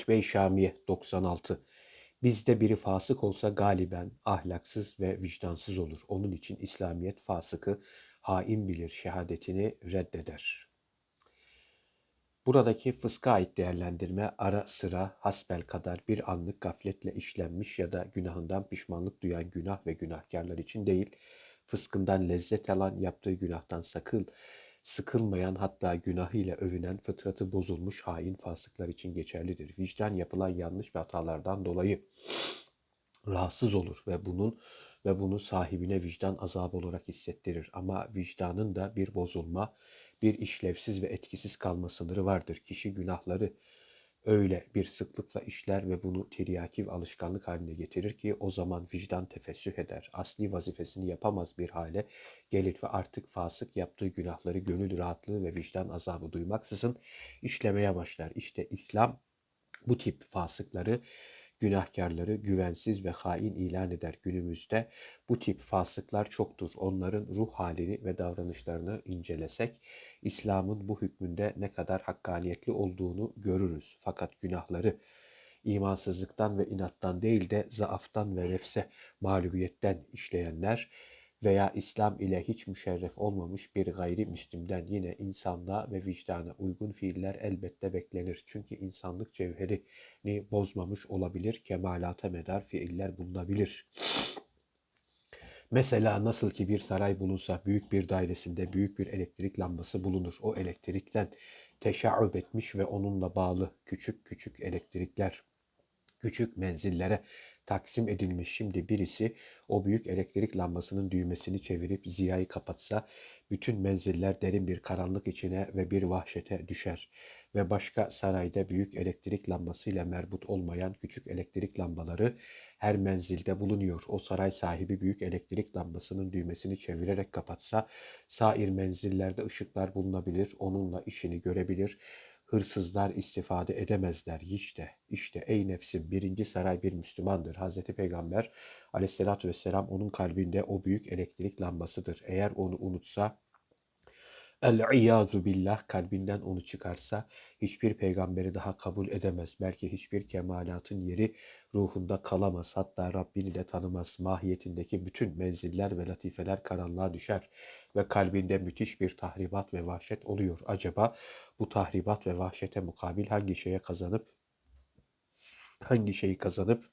Hutbe-i Şamiye 96 Bizde biri fasık olsa galiben ahlaksız ve vicdansız olur. Onun için İslamiyet fasıkı hain bilir, şehadetini reddeder. Buradaki fıska ait değerlendirme ara sıra hasbel kadar bir anlık gafletle işlenmiş ya da günahından pişmanlık duyan günah ve günahkarlar için değil, fıskından lezzet alan, yaptığı günahtan sakıl, sıkılmayan hatta günahıyla övünen fıtratı bozulmuş hain fasıklar için geçerlidir. Vicdan yapılan yanlış ve hatalardan dolayı rahatsız olur ve bunun ve bunu sahibine vicdan azabı olarak hissettirir. Ama vicdanın da bir bozulma, bir işlevsiz ve etkisiz kalma sınırı vardır. Kişi günahları öyle bir sıklıkla işler ve bunu tiryaki alışkanlık haline getirir ki o zaman vicdan tefessüh eder. Asli vazifesini yapamaz bir hale gelir ve artık fasık yaptığı günahları gönül rahatlığı ve vicdan azabı duymaksızın işlemeye başlar. İşte İslam bu tip fasıkları günahkarları güvensiz ve hain ilan eder günümüzde. Bu tip fasıklar çoktur. Onların ruh halini ve davranışlarını incelesek İslam'ın bu hükmünde ne kadar hakkaniyetli olduğunu görürüz. Fakat günahları imansızlıktan ve inattan değil de zaaftan ve nefse mağlubiyetten işleyenler veya İslam ile hiç müşerref olmamış bir gayri müslimden yine insanlığa ve vicdana uygun fiiller elbette beklenir. Çünkü insanlık cevherini bozmamış olabilir, kemalata medar fiiller bulunabilir. Mesela nasıl ki bir saray bulunsa büyük bir dairesinde büyük bir elektrik lambası bulunur. O elektrikten teşaüp etmiş ve onunla bağlı küçük küçük elektrikler küçük menzillere taksim edilmiş. Şimdi birisi o büyük elektrik lambasının düğmesini çevirip ziyayı kapatsa bütün menziller derin bir karanlık içine ve bir vahşete düşer ve başka sarayda büyük elektrik lambasıyla merbut olmayan küçük elektrik lambaları her menzilde bulunuyor. O saray sahibi büyük elektrik lambasının düğmesini çevirerek kapatsa sair menzillerde ışıklar bulunabilir, onunla işini görebilir hırsızlar istifade edemezler. İşte, işte ey nefsim birinci saray bir Müslümandır. Hazreti Peygamber aleyhissalatü vesselam onun kalbinde o büyük elektrik lambasıdır. Eğer onu unutsa El-İyazu billah kalbinden onu çıkarsa hiçbir peygamberi daha kabul edemez. Belki hiçbir kemalatın yeri ruhunda kalamaz. Hatta Rabbini de tanımaz. Mahiyetindeki bütün menziller ve latifeler karanlığa düşer ve kalbinde müthiş bir tahribat ve vahşet oluyor. Acaba bu tahribat ve vahşete mukabil hangi şeye kazanıp hangi şeyi kazanıp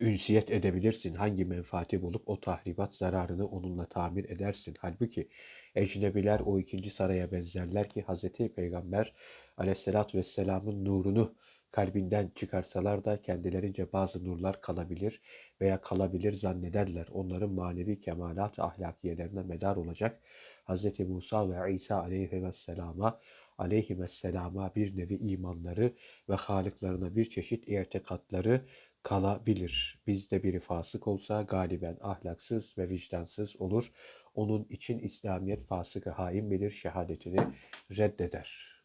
ünsiyet edebilirsin. Hangi menfaati bulup o tahribat zararını onunla tamir edersin. Halbuki ecnebiler o ikinci saraya benzerler ki Hz. Peygamber aleyhissalatü vesselamın nurunu kalbinden çıkarsalar da kendilerince bazı nurlar kalabilir veya kalabilir zannederler. Onların manevi kemalat ahlakiyelerine medar olacak Hz. Musa ve İsa aleyhisselama aleyhisselama bir nevi imanları ve halıklarına bir çeşit irtikatları kalabilir. Bizde biri fasık olsa galiben ahlaksız ve vicdansız olur. Onun için İslamiyet fasıkı hain bilir, şehadetini reddeder.